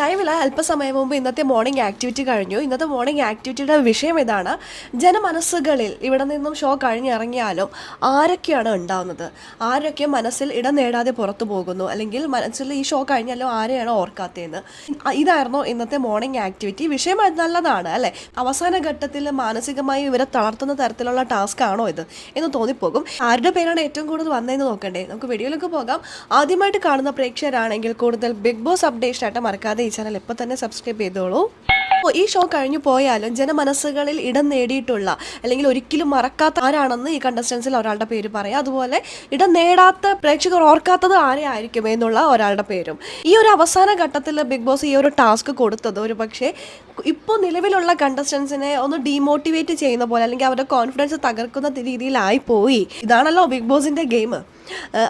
ലൈവിൽ അല്പസമയം മുമ്പ് ഇന്നത്തെ മോർണിംഗ് ആക്ടിവിറ്റി കഴിഞ്ഞു. ഇന്നത്തെ മോർണിംഗ് ആക്ടിവിറ്റിയുടെ വിഷയം ഇതാണ്. ജനമനസ്സുകളിൽ ഇവിടെ നിന്നും ഷോ കഴിഞ്ഞിറങ്ങിയാലും ആരൊക്കെയാണ് ഉണ്ടാവുന്നത്? ആരൊക്കെ മനസ്സിൽ ഇടം നേടാതെ പുറത്തു പോകുന്നു? അല്ലെങ്കിൽ മനസ്സിൽ ഈ ഷോ കഴിഞ്ഞാലും ആരെയാണ് ഓർക്കാത്തതെന്ന്? ഇതായിരുന്നു ഇന്നത്തെ മോർണിംഗ് ആക്ടിവിറ്റി വിഷയം നല്ലതാണ് അല്ലേ? അവസാന ഘട്ടത്തിൽ മാനസികമായി ഇവരെ തളർത്തുന്ന തരത്തിലുള്ള ടാസ്ക് ആണോ ഇത് എന്ന് തോന്നിപ്പോകും. ആരുടെ പേരാണ് ഏറ്റവും കൂടുതൽ വന്നതെന്ന് നോക്കണ്ടേ? നമുക്ക് വീഡിയോയിലേക്ക് പോകാം. ആദ്യമായിട്ട് കാണുന്ന പ്രേക്ഷകരാണെങ്കിൽ കൂടുതൽ ബിഗ് ബോസ് അപ്ഡേഷൻ ആയിട്ട് മറക്കാതെ ഈ ചാനൽ ഇപ്പം തന്നെ സബ്സ്ക്രൈബ് ചെയ്തോളൂ. അപ്പോൾ ഈ ഷോ കഴിഞ്ഞു പോയാലും ജനമനസ്സുകളിൽ ഇടം നേടിയിട്ടുള്ള അല്ലെങ്കിൽ ഒരിക്കലും മറക്കാത്ത ആരാണെന്ന് ഈ കണ്ടസ്റ്റൻസിൽ ഒരാളുടെ പേര് പറയാം. അതുപോലെ ഇടം നേടാത്ത പ്രേക്ഷകർ ഓർക്കാത്തത് ആരെയായിരിക്കും എന്നുള്ള ഒരാളുടെ പേരും. ഈ ഒരു അവസാന ഘട്ടത്തിൽ ബിഗ് ബോസ് ഈ ഒരു ടാസ്ക് കൊടുത്തത് ഒരു പക്ഷേ ഇപ്പോൾ നിലവിലുള്ള കണ്ടസ്റ്റൻസിനെ ഒന്ന് ഡീമോട്ടിവേറ്റ് ചെയ്യുന്ന പോലെ അല്ലെങ്കിൽ അവരുടെ കോൺഫിഡൻസ് തകർക്കുന്ന രീതിയിലായി പോയി ഇതാണല്ലോ ബിഗ് ബോസിന്റെ ഗെയിം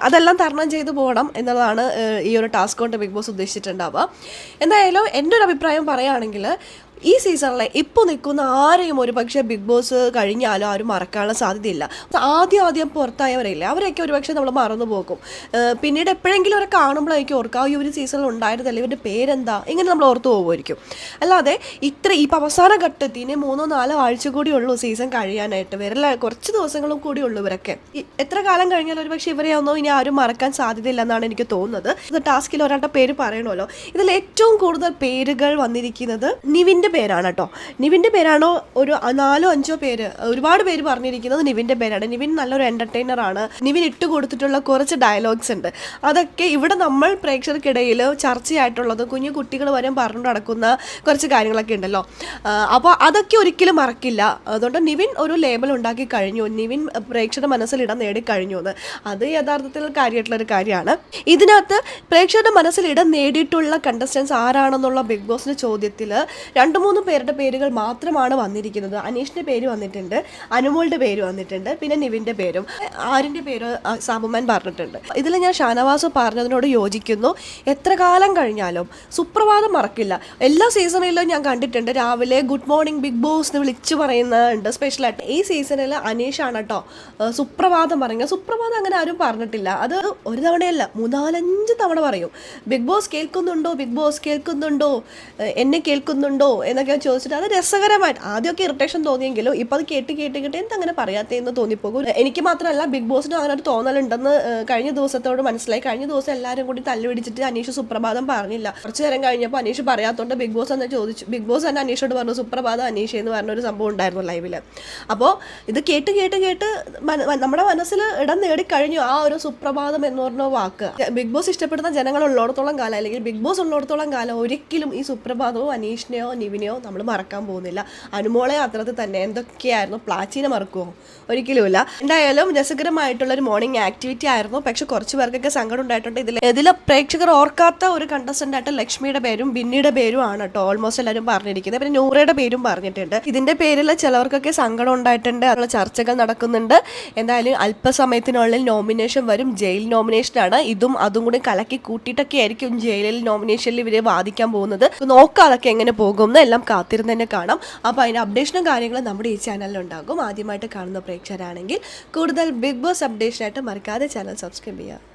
അതെല്ലാം തരണം ചെയ്തു പോകണം എന്നുള്ളതാണ് ഈ ഒരു ടാസ്ക് കൊണ്ട് ബിഗ് ബോസ് ഉദ്ദേശിച്ചിട്ടുണ്ടാവുക. എന്തായാലും എന്റെ ഒരു അഭിപ്രായം പറയുകയാണെങ്കിൽ ഈ സീസണിലെ ഇപ്പോൾ നിൽക്കുന്ന ആരെയും ഒരു പക്ഷേ ബിഗ് ബോസ് കഴിഞ്ഞാലും ആരും മറക്കാനുള്ള സാധ്യതയില്ല. ആദ്യം ആദ്യം പുറത്തായവരില്ല? അവരെയൊക്കെ ഒരു പക്ഷേ നമ്മൾ മറന്നു പോകും. പിന്നീട് എപ്പോഴെങ്കിലും അവരെ കാണുമ്പോഴായിരിക്കും ഓർക്കുക ഈ ഒരു സീസണിൽ ഉണ്ടായിരുന്നല്ലേ ഇവരുടെ പേരെന്താ? ഇങ്ങനെ നമ്മൾ ഓർത്തു പോകുമായിരിക്കും. അല്ലാതെ ഇത്ര ഇപ്പം അവസാന ഘട്ടത്തിൽ ഇനി മൂന്നോ നാലോ ആഴ്ച കൂടി ഉള്ളൂ സീസൺ കഴിയാനായിട്ട്. വരില്ല കുറച്ച് ദിവസങ്ങളും കൂടി ഉള്ളൂ ഇവരൊക്കെ. എത്ര കാലം കഴിഞ്ഞാലും ഒരു പക്ഷേ ഇവരെ ഒന്നും ഇനി ആരും മറക്കാൻ സാധ്യതയില്ല എന്നാണ് എനിക്ക് തോന്നുന്നത്. ടാസ്കിൽ ഒരാളുടെ പേര് പറയണമല്ലോ. ഇതിൽ ഏറ്റവും കൂടുതൽ പേരുകൾ വന്നിരിക്കുന്നത് നിവിന്റെ പേരാണ് കേട്ടോ. നിവിന്റെ പേരാണോ? ഒരു നാലോ അഞ്ചോ പേര് ഒരുപാട് പേര് പറഞ്ഞിരിക്കുന്നത് നിവിന്റെ പേരാണ്. നിവിൻ നല്ലൊരു എന്റർടൈനറാണ് നിവിൻ ഇട്ട് കൊടുത്തിട്ടുള്ള കുറച്ച് ഡയലോഗ്സ് ഉണ്ട്. അതൊക്കെ ഇവിടെ നമ്മൾ പ്രേക്ഷകർക്കിടയിൽ ചർച്ചയായിട്ടുള്ളത് കുഞ്ഞു കുട്ടികൾ വരെ പറഞ്ഞു നടക്കുന്ന കുറച്ച് കാര്യങ്ങളൊക്കെ ഉണ്ടല്ലോ. അപ്പോൾ അതൊക്കെ ഒരിക്കലും മറക്കില്ല. അതുകൊണ്ട് നിവിൻ ഒരു ലേബൽ ഉണ്ടാക്കി കഴിഞ്ഞു. നിവിൻ പ്രേക്ഷകരുടെ മനസ്സിൽ ഇടം നേടിക്കഴിഞ്ഞു എന്ന്. അത് യഥാർത്ഥത്തിൽ കാര്യമായിട്ടുള്ള ഒരു കാര്യമാണ്. ഇതിനകത്ത് പ്രേക്ഷകരുടെ മനസ്സിൽ ഇടം നേടിയിട്ടുള്ള കണ്ടസ്റ്റൻസ് ആരാണെന്നുള്ള ബിഗ് ബോസിന്റെ ചോദ്യത്തിൽ രണ്ട് മൂന്ന് പേരുടെ പേരുകൾ മാത്രമാണ് വന്നിരിക്കുന്നത്. അനീഷിന്റെ പേര് വന്നിട്ടുണ്ട് അനുമോളുടെ പേര് വന്നിട്ടുണ്ട് പിന്നെ നിവിന്റെ പേരും. ആരിന്റെ പേര് സാബുമാൻ പറഞ്ഞിട്ടുണ്ട്. ഇതിൽ ഞാൻ ഷാനവാസ് പറഞ്ഞതിനോട് യോജിക്കുന്നു. എത്ര കാലം കഴിഞ്ഞാലും സുപ്രഭാതം മറക്കില്ല. എല്ലാ സീസണിലും ഞാൻ കണ്ടിട്ടുണ്ട്. രാവിലെ ഗുഡ് മോർണിംഗ് ബിഗ് ബോസ് എന്ന് വിളിച്ചു പറയുന്നുണ്ട് സ്പെഷ്യലായിട്ട്. ഈ സീസണിൽ അനീഷാണ് കേട്ടോ സുപ്രഭാതം പറയുക സുപ്രഭാതം അങ്ങനെ ആരും പറഞ്ഞിട്ടില്ല. അത് ഒരു തവണയല്ല മൂന്നാലഞ്ച് തവണ പറയും. ബിഗ് ബോസ് കേൾക്കുന്നുണ്ടോ? ബിഗ് ബോസ് കേൾക്കുന്നുണ്ടോ? എന്നെ കേൾക്കുന്നുണ്ടോ? എന്നൊക്കെ ചോദിച്ചിട്ട് അത് രസകരമായിട്ട് ആദ്യമൊക്കെ ഇറിറ്റേഷൻ തോന്നിയെങ്കിലും ഇപ്പൊ അത് കേട്ട് കേട്ട് കേട്ട് എന്തങ്ങനെ പറയാത്തതെന്ന് തോന്നിപ്പോകും. എനിക്ക് മാത്രമല്ല ബിഗ് ബോസിനും അങ്ങനെ ഒരു തോന്നലുണ്ടെന്ന് കഴിഞ്ഞ ദിവസത്തോട് മനസ്സിലായി. കഴിഞ്ഞ ദിവസം എല്ലാവരും കൂടി തല്ലുപിടിച്ചിട്ട് അനീഷ് സുപ്രഭാതം പറഞ്ഞില്ല. കുറച്ച് നേരം കഴിഞ്ഞപ്പോൾ അനീഷ് പറയാത്തോണ്ട് ബിഗ് ബോസ് തന്നെ ചോദിച്ചു. ബിഗ് ബോസ് തന്നെ അനീഷോട് പറഞ്ഞു സുപ്രഭാതം അനീഷ് എന്ന് പറഞ്ഞ ഒരു സംഭവം ഉണ്ടായിരുന്നു ലൈവിൽ അപ്പോൾ ഇത് കേട്ട് കേട്ട് കേട്ട് നമ്മുടെ മനസ്സിൽ ഇടം നേടിക്കഴിഞ്ഞു ആ ഒരു സുപ്രഭാതം എന്ന് പറഞ്ഞ വാക്ക്. ബിഗ് ബോസ് ഇഷ്ടപ്പെടുന്ന ജനങ്ങൾ ഉള്ളിടത്തോളം കാലം അല്ലെങ്കിൽ ബിഗ് ബോസ് ഉള്ളിടത്തോളം കാലം ഒരിക്കലും ഈ സുപ്രഭാതവും അനീഷിനെയോ നിവിനെയോ നമ്മൾ മറക്കാൻ പോകുന്നില്ല. അനുമോളെ അത്രത്തിൽ തന്നെ. എന്തൊക്കെയായിരുന്നു? പ്ലാച്ചീനെ മറക്കുമോ ഒരിക്കലുമില്ല. എന്തായാലും രസകരമായിട്ടുള്ള ഒരു മോർണിംഗ് ആക്ടിവിറ്റി ആയിരുന്നു. പക്ഷെ കുറച്ച് പേർക്കൊക്കെ സങ്കടം ഉണ്ടായിട്ടുണ്ട്. ഇതിൽ ഇതിൽ പ്രേക്ഷകർ ഓർക്കാത്ത ഒരു കണ്ടസ്റ്റന്റ് ആയിട്ട് ലക്ഷ്മിയുടെ പേരും ബിന്നിയുടെ പേരും ആണ് കേട്ടോ ഓൾമോസ്റ്റ് എല്ലാവരും പറഞ്ഞിരിക്കുന്നത്. പിന്നെ നൂറയുടെ പേരും പറഞ്ഞിട്ടുണ്ട്. ഇതിന്റെ പേരിൽ ചിലവർക്കൊക്കെ സങ്കടം ഉണ്ടായിട്ടുണ്ട്. അതിനുള്ള ചർച്ചകൾ നടക്കുന്നുണ്ട്. എന്തായാലും അല്പസമയത്തിനുള്ളിൽ നോമിനേഷൻ വരും. ജയിൽ നോമിനേഷൻ ആണ്. ഇതും അതും കൂടി കലക്കി കൂട്ടിയിട്ടൊക്കെ ആയിരിക്കും ജയിലിൽ നോമിനേഷനിൽ ഇവരെ വാദിക്കാൻ പോകുന്നത്. നോക്കാം അതൊക്കെ എങ്ങനെ പോകുമെന്ന് എല്ലാം കാത്തിരുന്ന് തന്നെ കാണാം. അപ്പോൾ അതിന്റെ അപ്ഡേഷനും കാര്യങ്ങളും നമ്മുടെ ഈ ചാനലിലുണ്ടാകും ആദ്യമായിട്ട് കാണുന്ന പ്രേക്ഷകരാണെങ്കിൽ കൂടുതൽ ബിഗ് ബോസ് അപ്ഡേഷനായിട്ട് മറക്കാതെ ചാനൽ സബ്സ്ക്രൈബ് ചെയ്യുക.